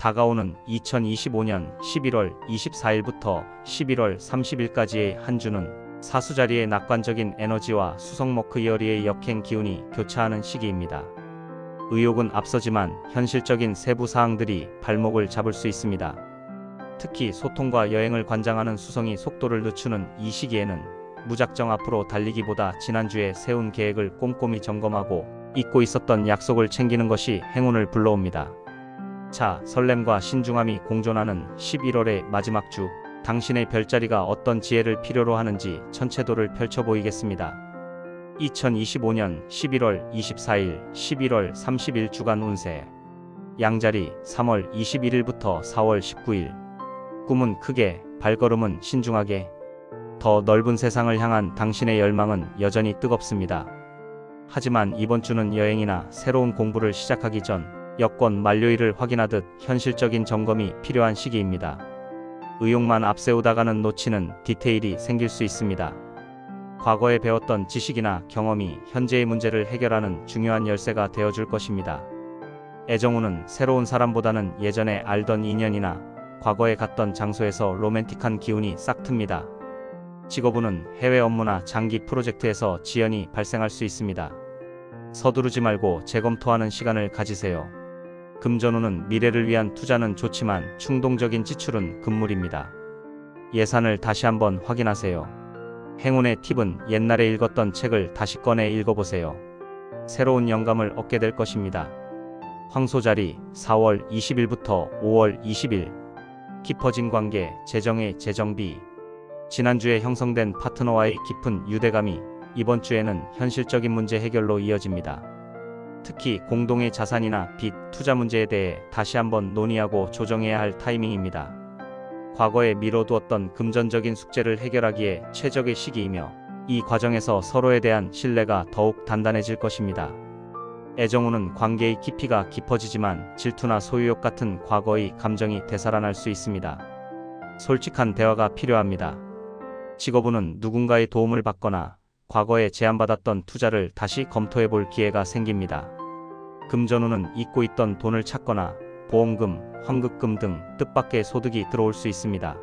다가오는 2025년 11월 24일부터 11월 30일까지의 한 주는 사수자리의 낙관적인 에너지와 수성머크 이어리의 역행 기운이 교차하는 시기입니다. 의욕은 앞서지만 현실적인 세부 사항들이 발목을 잡을 수 있습니다. 특히 소통과 여행을 관장하는 수성이 속도를 늦추는 이 시기에는 무작정 앞으로 달리기보다 지난주에 세운 계획을 꼼꼼히 점검하고 잊고 있었던 약속을 챙기는 것이 행운을 불러옵니다. 자, 설렘과 신중함이 공존하는 11월의 마지막 주, 당신의 별자리가 어떤 지혜를 필요로 하는지 천체도를 펼쳐 보이겠습니다. 2025년 11월 24일, 11월 30일 주간 운세. 양자리 3월 21일부터 4월 19일. 꿈은 크게, 발걸음은 신중하게. 더 넓은 세상을 향한 당신의 열망은 여전히 뜨겁습니다. 하지만 이번 주는 여행이나 새로운 공부를 시작하기 전 여권 만료일을 확인하듯 현실적인 점검이 필요한 시기입니다. 의욕만 앞세우다가는 놓치는 디테일이 생길 수 있습니다. 과거에 배웠던 지식이나 경험이 현재의 문제를 해결하는 중요한 열쇠가 되어줄 것입니다. 애정우는 새로운 사람보다는 예전에 알던 인연이나 과거에 갔던 장소에서 로맨틱한 기운이 싹 틉니다. 직업운은 해외 업무나 장기 프로젝트에서 지연이 발생할 수 있습니다. 서두르지 말고 재검토하는 시간을 가지세요. 금전운은 미래를 위한 투자는 좋지만 충동적인 지출은 금물입니다. 예산을 다시 한번 확인하세요. 행운의 팁은 옛날에 읽었던 책을 다시 꺼내 읽어보세요. 새로운 영감을 얻게 될 것입니다. 황소자리 4월 20일부터 5월 20일 깊어진 관계, 재정의 재정비 지난주에 형성된 파트너와의 깊은 유대감이 이번 주에는 현실적인 문제 해결로 이어집니다. 특히 공동의 자산이나 빚, 투자 문제에 대해 다시 한번 논의하고 조정해야 할 타이밍입니다. 과거에 미뤄두었던 금전적인 숙제를 해결하기에 최적의 시기이며 이 과정에서 서로에 대한 신뢰가 더욱 단단해질 것입니다. 애정우는 관계의 깊이가 깊어지지만 질투나 소유욕 같은 과거의 감정이 되살아날 수 있습니다. 솔직한 대화가 필요합니다. 직업운은 누군가의 도움을 받거나 과거에 제안받았던 투자를 다시 검토해 볼 기회가 생깁니다. 금전운은 잊고 있던 돈을 찾거나 보험금, 환급금 등 뜻밖의 소득이 들어올 수 있습니다.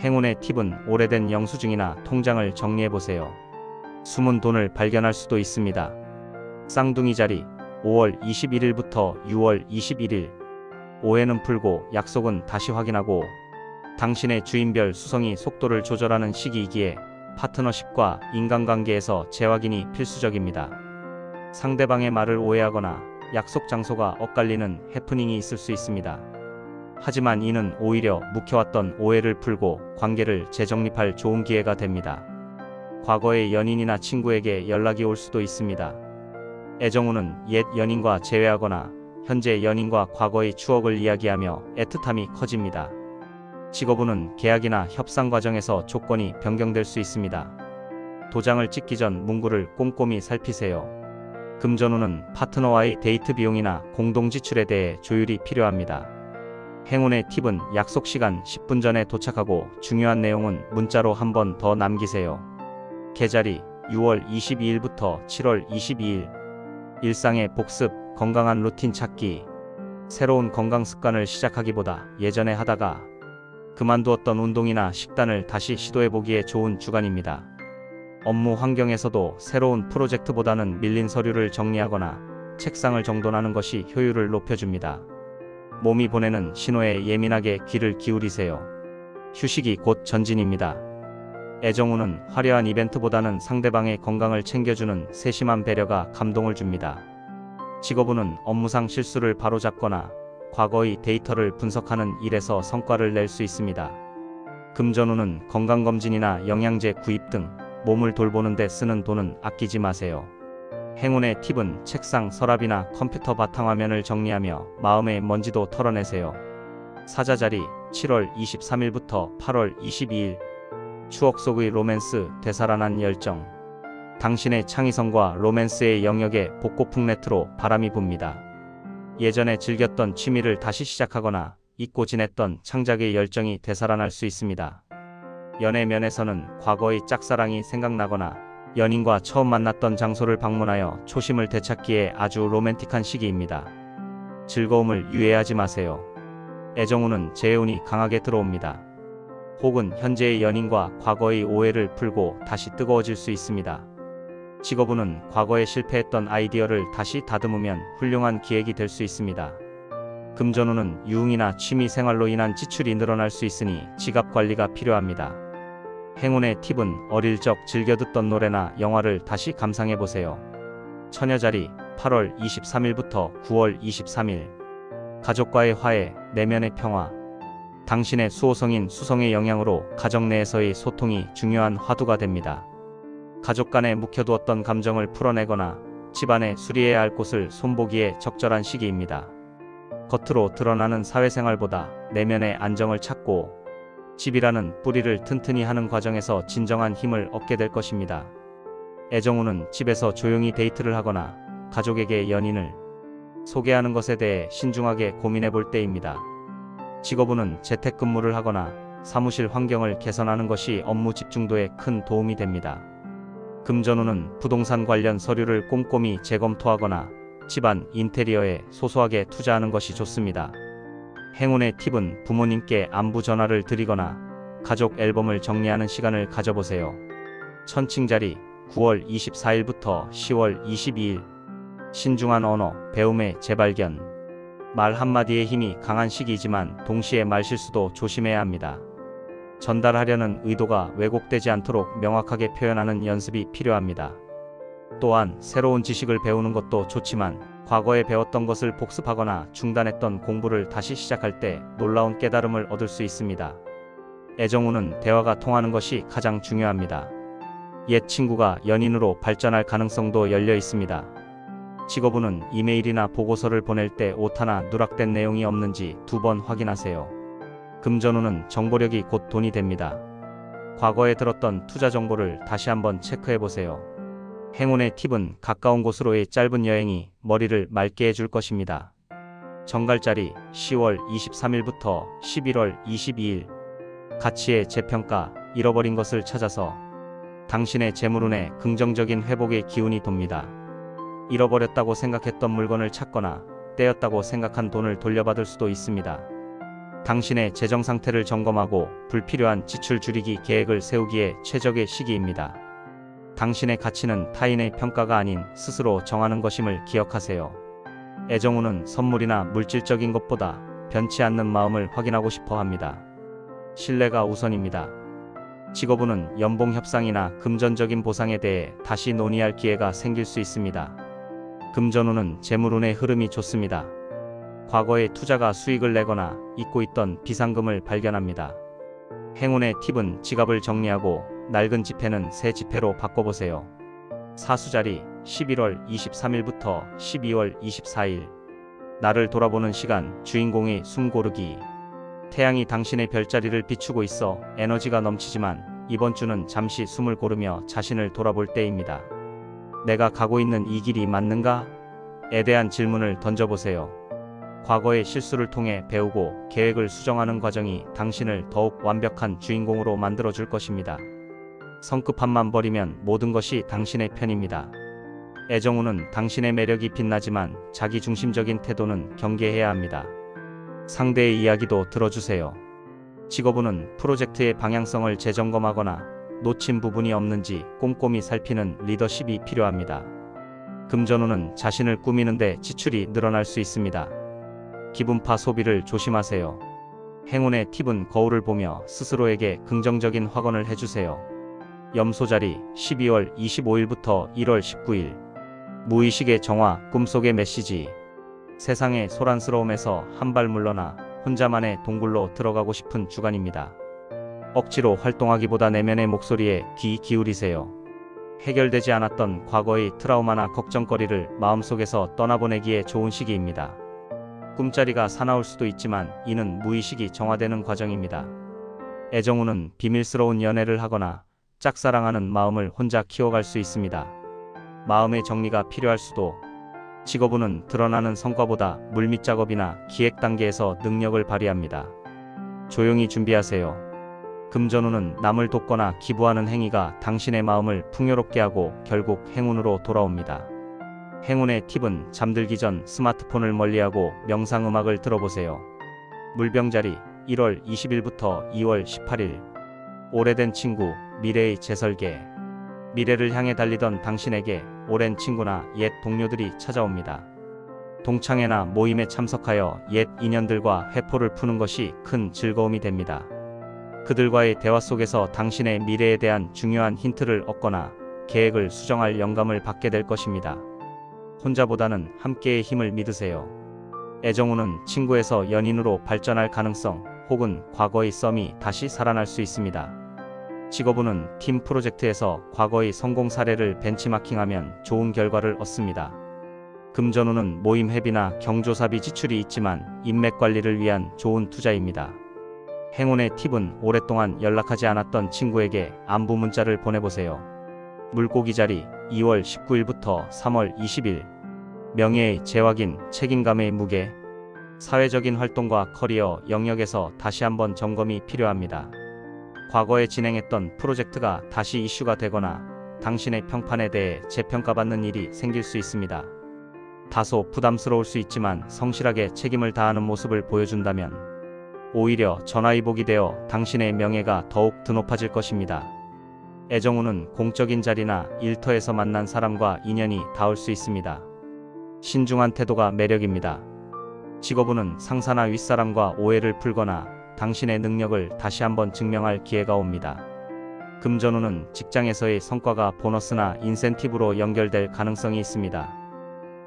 행운의 팁은 오래된 영수증이나 통장을 정리해 보세요. 숨은 돈을 발견할 수도 있습니다. 쌍둥이 자리 5월 21일부터 6월 21일 오해는 풀고 약속은 다시 확인하고 당신의 주인별 수성이 속도를 조절하는 시기이기에 파트너십과 인간관계에서 재확인이 필수적입니다. 상대방의 말을 오해하거나 약속 장소가 엇갈리는 해프닝이 있을 수 있습니다. 하지만 이는 오히려 묵혀왔던 오해를 풀고 관계를 재정립할 좋은 기회가 됩니다. 과거의 연인이나 친구에게 연락이 올 수도 있습니다. 애정우는 옛 연인과 재회하거나 현재 연인과 과거의 추억을 이야기하며 애틋함이 커집니다. 직업운은 계약이나 협상 과정에서 조건이 변경될 수 있습니다. 도장을 찍기 전 문구를 꼼꼼히 살피세요. 금전운은 파트너와의 데이트 비용이나 공동 지출에 대해 조율이 필요합니다. 행운의 팁은 약속 시간 10분 전에 도착하고 중요한 내용은 문자로 한 번 더 남기세요. 계자리 6월 22일부터 7월 22일 일상의 복습, 건강한 루틴 찾기 새로운 건강 습관을 시작하기보다 예전에 하다가 그만두었던 운동이나 식단을 다시 시도해보기에 좋은 주간입니다. 업무 환경에서도 새로운 프로젝트보다는 밀린 서류를 정리하거나 책상을 정돈하는 것이 효율을 높여줍니다. 몸이 보내는 신호에 예민하게 귀를 기울이세요. 휴식이 곧 전진입니다. 애정우는 화려한 이벤트보다는 상대방의 건강을 챙겨주는 세심한 배려가 감동을 줍니다. 직업운은 업무상 실수를 바로잡거나 과거의 데이터를 분석하는 일에서 성과를 낼 수 있습니다. 금전운은 건강검진이나 영양제 구입 등 몸을 돌보는 데 쓰는 돈은 아끼지 마세요. 행운의 팁은 책상 서랍이나 컴퓨터 바탕화면을 정리하며 마음의 먼지도 털어내세요. 사자자리 7월 23일부터 8월 22일 추억 속의 로맨스 되살아난 열정 당신의 창의성과 로맨스의 영역에 복고풍 네트로 바람이 붑니다. 예전에 즐겼던 취미를 다시 시작하거나 잊고 지냈던 창작의 열정이 되살아날 수 있습니다. 연애 면에서는 과거의 짝사랑이 생각나거나 연인과 처음 만났던 장소를 방문하여 초심을 되찾기에 아주 로맨틱한 시기입니다. 즐거움을 유예하지 마세요. 애정우는 재운이 강하게 들어옵니다. 혹은 현재의 연인과 과거의 오해를 풀고 다시 뜨거워질 수 있습니다. 직업운은 과거에 실패했던 아이디어를 다시 다듬으면 훌륭한 기획이 될 수 있습니다. 금전운은 유흥이나 취미 생활로 인한 지출이 늘어날 수 있으니 지갑 관리가 필요합니다. 행운의 팁은 어릴 적 즐겨 듣던 노래나 영화를 다시 감상해 보세요. 처녀자리 8월 23일부터 9월 23일 가족과의 화해, 내면의 평화 당신의 수호성인 수성의 영향으로 가정 내에서의 소통이 중요한 화두가 됩니다. 가족 간에 묵혀두었던 감정을 풀어내거나 집안에 수리해야 할 곳을 손보기에 적절한 시기입니다. 겉으로 드러나는 사회생활보다 내면의 안정을 찾고 집이라는 뿌리를 튼튼히 하는 과정에서 진정한 힘을 얻게 될 것입니다. 애정우는 집에서 조용히 데이트를 하거나 가족에게 연인을 소개하는 것에 대해 신중하게 고민해 볼 때입니다. 직업운은 재택근무를 하거나 사무실 환경을 개선하는 것이 업무 집중도에 큰 도움이 됩니다. 금전운은 부동산 관련 서류를 꼼꼼히 재검토하거나 집안 인테리어에 소소하게 투자하는 것이 좋습니다. 행운의 팁은 부모님께 안부 전화를 드리거나 가족 앨범을 정리하는 시간을 가져보세요. 천칭자리 9월 24일부터 10월 22일 신중한 언어, 배움의 재발견 말 한마디의 힘이 강한 시기이지만 동시에 말실수도 조심해야 합니다. 전달하려는 의도가 왜곡되지 않도록 명확하게 표현하는 연습이 필요합니다. 또한 새로운 지식을 배우는 것도 좋지만 과거에 배웠던 것을 복습하거나 중단했던 공부를 다시 시작할 때 놀라운 깨달음을 얻을 수 있습니다. 애정우는 대화가 통하는 것이 가장 중요합니다. 옛 친구가 연인으로 발전할 가능성도 열려 있습니다. 직업운은 이메일이나 보고서를 보낼 때 오타나 누락된 내용이 없는지 두 번 확인하세요. 금전운은 정보력이 곧 돈이 됩니다. 과거에 들었던 투자 정보를 다시 한번 체크해 보세요. 행운의 팁은 가까운 곳으로의 짧은 여행이 머리를 맑게 해줄 것입니다. 정갈자리 10월 23일부터 11월 22일 가치의 재평가 잃어버린 것을 찾아서 당신의 재물운에 긍정적인 회복의 기운이 돕니다. 잃어버렸다고 생각했던 물건을 찾거나 떼었다고 생각한 돈을 돌려받을 수도 있습니다. 당신의 재정 상태를 점검하고 불필요한 지출 줄이기 계획을 세우기에 최적의 시기입니다. 당신의 가치는 타인의 평가가 아닌 스스로 정하는 것임을 기억하세요. 애정우는 선물이나 물질적인 것보다 변치 않는 마음을 확인하고 싶어 합니다. 신뢰가 우선입니다. 직업운은 연봉 협상이나 금전적인 보상에 대해 다시 논의할 기회가 생길 수 있습니다. 금전운은 재물운의 흐름이 좋습니다. 과거의 투자가 수익을 내거나 잊고 있던 비상금을 발견합니다. 행운의 팁은 지갑을 정리하고 낡은 지폐는 새 지폐로 바꿔보세요. 사수자리 11월 23일부터 12월 24일 나를 돌아보는 시간 주인공의 숨 고르기 태양이 당신의 별자리를 비추고 있어 에너지가 넘치지만 이번 주는 잠시 숨을 고르며 자신을 돌아볼 때입니다. 내가 가고 있는 이 길이 맞는가? 에 대한 질문을 던져보세요. 과거의 실수를 통해 배우고 계획을 수정하는 과정이 당신을 더욱 완벽한 주인공으로 만들어줄 것입니다. 성급함만 버리면 모든 것이 당신의 편입니다. 애정우는 당신의 매력이 빛나지만 자기 중심적인 태도는 경계해야 합니다. 상대의 이야기도 들어주세요. 직업운은 프로젝트의 방향성을 재점검하거나 놓친 부분이 없는지 꼼꼼히 살피는 리더십이 필요합니다. 금전운은 자신을 꾸미는데 지출이 늘어날 수 있습니다. 기분파 소비를 조심하세요. 행운의 팁은 거울을 보며 스스로에게 긍정적인 확언을 해주세요. 염소자리 12월 25일부터 1월 19일 무의식의 정화 꿈속의 메시지 세상의 소란스러움에서 한 발 물러나 혼자만의 동굴로 들어가고 싶은 주간입니다. 억지로 활동하기보다 내면의 목소리에 귀 기울이세요. 해결되지 않았던 과거의 트라우마나 걱정거리를 마음속에서 떠나보내기에 좋은 시기입니다. 꿈자리가 사나울 수도 있지만 이는 무의식이 정화되는 과정입니다. 애정우는 비밀스러운 연애를 하거나 짝사랑하는 마음을 혼자 키워갈 수 있습니다. 마음의 정리가 필요할 수도 직업운은 드러나는 성과보다 물밑 작업이나 기획 단계에서 능력을 발휘합니다. 조용히 준비하세요. 금전운은 남을 돕거나 기부하는 행위가 당신의 마음을 풍요롭게 하고 결국 행운으로 돌아옵니다. 행운의 팁은 잠들기 전 스마트폰을 멀리하고 명상 음악을 들어보세요. 물병자리 1월 20일부터 2월 18일 오래된 친구 미래의 재설계 미래를 향해 달리던 당신에게 오랜 친구나 옛 동료들이 찾아옵니다. 동창회나 모임에 참석하여 옛 인연들과 회포를 푸는 것이 큰 즐거움이 됩니다. 그들과의 대화 속에서 당신의 미래에 대한 중요한 힌트를 얻거나 계획을 수정할 영감을 받게 될 것입니다. 혼자보다는 함께의 힘을 믿으세요. 애정우는 친구에서 연인으로 발전할 가능성 혹은 과거의 썸이 다시 살아날 수 있습니다. 직업운은 팀 프로젝트에서 과거의 성공 사례를 벤치마킹하면 좋은 결과를 얻습니다. 금전운은 모임 회비나 경조사비 지출이 있지만 인맥 관리를 위한 좋은 투자입니다. 행운의 팁은 오랫동안 연락하지 않았던 친구에게 안부 문자를 보내보세요. 물고기 자리 2월 19일부터 3월 20일 명예의 재확인 책임감의 무게 사회적인 활동과 커리어 영역에서 다시 한번 점검이 필요합니다. 과거에 진행했던 프로젝트가 다시 이슈가 되거나 당신의 평판에 대해 재평가받는 일이 생길 수 있습니다. 다소 부담스러울 수 있지만 성실하게 책임을 다하는 모습을 보여준다면 오히려 전화위복이 되어 당신의 명예가 더욱 드높아질 것입니다. 애정우는 공적인 자리나 일터에서 만난 사람과 인연이 닿을 수 있습니다. 신중한 태도가 매력입니다. 직업운은 상사나 윗사람과 오해를 풀거나 당신의 능력을 다시 한번 증명할 기회가 옵니다. 금전운은 직장에서의 성과가 보너스나 인센티브로 연결될 가능성이 있습니다.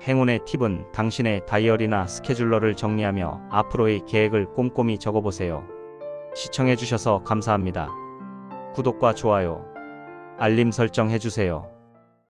행운의 팁은 당신의 다이어리나 스케줄러를 정리하며 앞으로의 계획을 꼼꼼히 적어보세요. 시청해주셔서 감사합니다. 구독과 좋아요, 알림 설정 해주세요.